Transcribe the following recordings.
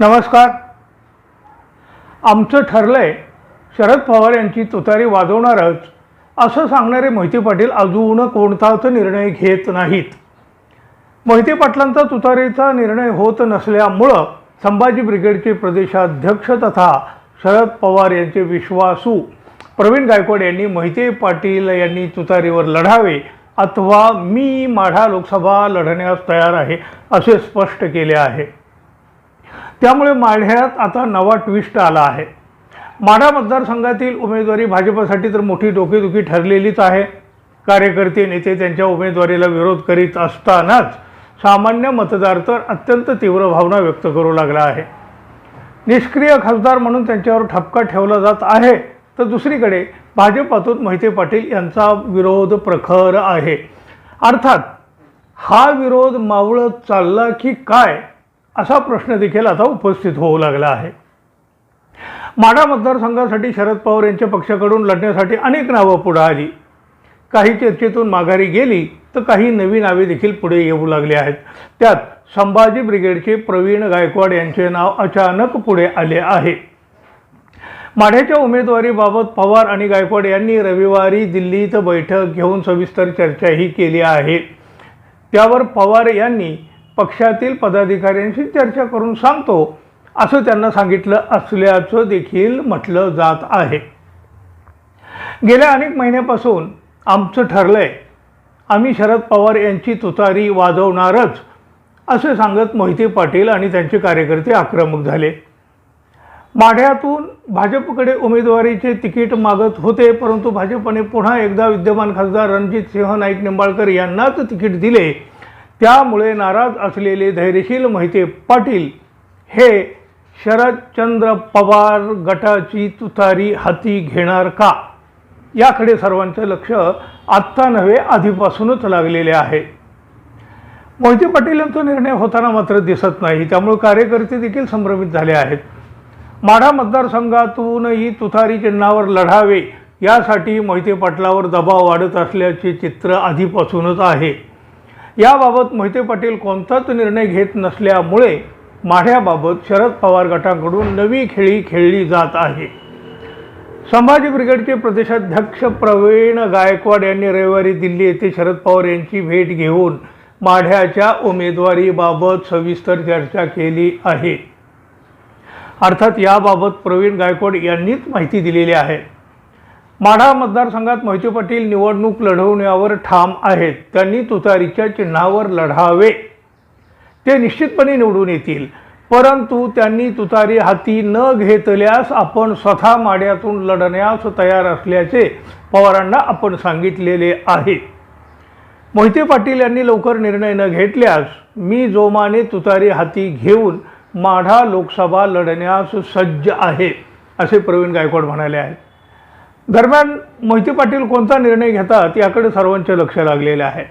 नमस्कार. आमचं ठरलंय शरद पवार यांची तुतारी वाजवणारच असं सांगणारे मोहिते पाटील अजून कोणताच निर्णय घेत नाहीत. मोहिते पाटलांचा तुतारीचा निर्णय होत नसल्यामुळं संभाजी ब्रिगेडचे प्रदेशाध्यक्ष तथा शरद पवार यांचे विश्वासू प्रवीण गायकवाड यांनी मोहिते पाटील यांनी तुतारीवर लढावे अथवा मी माढा लोकसभा लढण्यास तयार आहे असे स्पष्ट केले आहे. त्यामुळे माढ्यात आता नवा ट्विस्ट आला आहे. माढा मतदारसंघातील उमेदवारी भाजपसाठी तर मोठी डोकेदुखी ठरलेलीच आहे. कार्यकर्ते नेते त्यांच्या उमेदवारीला विरोध करीत असतानाच सामान्य मतदार तर अत्यंत तीव्र भावना व्यक्त करू लागला आहे. निष्क्रिय खासदार म्हणून त्यांच्यावर ठपका ठेवला जात आहे. तर दुसरीकडे भाजपातून मोहिते पाटील यांचा विरोध प्रखर आहे. अर्थात हा विरोध मावळत चालला की काय? असा प्रश्न देखील आता उपस्थित होऊ लागला आहे. माढा मतदारसंघासाठी शरद पवार यांच्या पक्षाकडून लढण्यासाठी अनेक नावं पुढे आली. काही चर्चेतून माघारी गेली तर काही नवी नावे देखील पुढे येऊ लागली आहेत. त्यात संभाजी ब्रिगेडचे प्रवीण गायकवाड यांचे नाव अचानक पुढे आले आहे. माढ्याच्या उमेदवारीबाबत पवार आणि गायकवाड यांनी रविवारी दिल्लीत बैठक घेऊन सविस्तर चर्चाही केली आहे. त्यावर पवार यांनी पक्षातील पदाधिकाऱ्यांशी चर्चा करून सांगतो असं त्यांना सांगितलं असल्याचं देखील म्हटलं जात आहे. गेल्या अनेक महिन्यापासून आमचं ठरलंय आम्ही शरद पवार यांची तुतारी वाजवणारच असे सांगत मोहिते पाटील आणि त्यांचे कार्यकर्ते आक्रमक झाले. माढ्यातून भाजपकडे उमेदवारीचे तिकीट मागत होते परंतु भाजपने पुन्हा एकदा विद्यमान खासदार रणजित सिंह नाईक निंबाळकर यांनाच तिकीट दिले. त्यामुळे नाराज असलेले धैर्यशील मोहिते पाटील हे शरदचंद्र पवार गटाची तुतारी हाती घेणार का? याकडे सर्वांचं लक्ष आत्ता नव्हे आधीपासूनच लागलेले आहे. मोहिते पाटील यांचा निर्णय होताना मात्र दिसत नाही. त्यामुळे कार्यकर्ते देखील संभ्रमित झाले आहेत. माढा मतदारसंघातूनही तुतारी चिन्हावर लढावे यासाठी मोहिते पाटलावर दबाव वाढत असल्याचे चित्र आधीपासूनच आहे. याबाबत मोहिते पाटील कोणताच निर्णय घेत नसल्यामुळे माढ्याबाबत शरद पवार गटाकडून नवी खेळी खेळली जात आहे. संभाजी ब्रिगेडचे प्रदेशाध्यक्ष प्रवीण गायकवाड यांनी रविवारी दिल्ली येथे शरद पवार यांची भेट घेऊन माढ्याच्या उमेदवारीबाबत सविस्तर चर्चा केली आहे. अर्थात याबाबत प्रवीण गायकवाड यांनीच माहिती दिलेली आहे. माढा मतदारसंघात मोहिते पाटील निवडणूक लढवण्यावर ठाम आहेत. त्यांनी तुतारीच्या चिन्हावर लढावे. ते निश्चितपणे निवडून येतील. परंतु त्यांनी तुतारी हाती न घेतल्यास आपण स्वतः माड्यातून लढण्यास तयार असल्याचे पवारांना आपण सांगितलेले आहे. मोहिते पाटील यांनी लवकर निर्णय न घेतल्यास मी जोमाने तुतारी हाती घेऊन माढा लोकसभा लढण्यास सज्ज आहे असे प्रवीण गायकवाड म्हणाले आहेत. दरम्यान मोहिते पाटील कोणता निर्णय घेतात याकडे सर्वांचे लक्ष लागलेले आहे.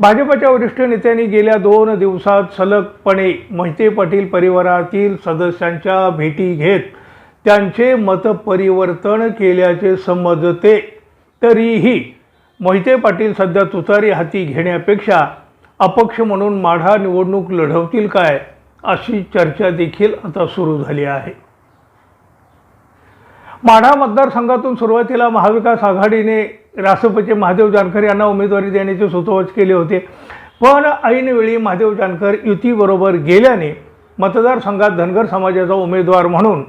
भाजपच्या वरिष्ठ नेत्यांनी गेल्या दोन दिवसात सलगपणे मोहिते पाटील परिवारातील सदस्यांच्या भेटी घेत त्यांचे मतपरिवर्तन केल्याचे समजते. तरीही मोहिते पाटील सध्या तुतारी हाती घेण्यापेक्षा अपक्ष म्हणून माढा निवडणूक लढवतील काय अशी चर्चा देखील आता सुरू झाली आहे. माढा मतदारसंघातून सुरुवातीला महाविकास आघाडीने राष्ट्रपती महादेव जानकर यांना उमेदवारी देण्याचे सुतोवच केले होते. पण ऐनवेळी महादेव जानकर युतीबरोबर गेल्याने मतदारसंघात धनगर समाजाचा उमेदवार म्हणून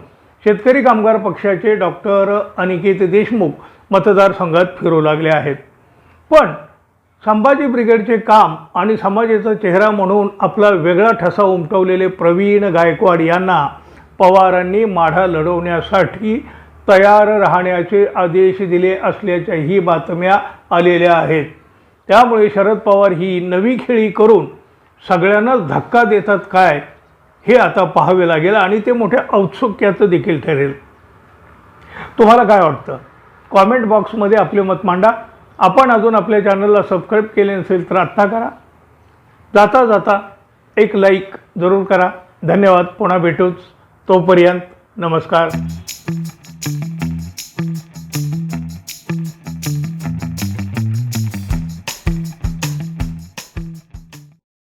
शेतकरी कामगार पक्षाचे डॉक्टर अनिकेत देशमुख मतदारसंघात फिरू लागले आहेत. पण संभाजी ब्रिगेडचे काम आणि समाजाचा चेहरा म्हणून आपला वेगळा ठसा उमटवलेले प्रवीण गायकवाड यांना पवारांनी माढा लढवण्यासाठी तयार राहण्याचे आदेश दिले असल्याच्याही बातम्या आलेल्या आहेत. त्यामुळे शरद पवार ही नवी खेळी करून सगळ्यांनाच धक्का देतात काय हे आता पाहावे लागेल आणि ते मोठ्या औत्सुक्याचं देखील ठरेल. तुम्हाला काय वाटतं? कॉमेंट बॉक्समध्ये आपले मत मांडा. आपण अजून आपल्या चॅनलला सबस्क्राईब केले नसेल तर आत्ता करा. जाता जाता एक लाईक जरूर करा. धन्यवाद. पुन्हा भेटूच. तोपर्यंत नमस्कार.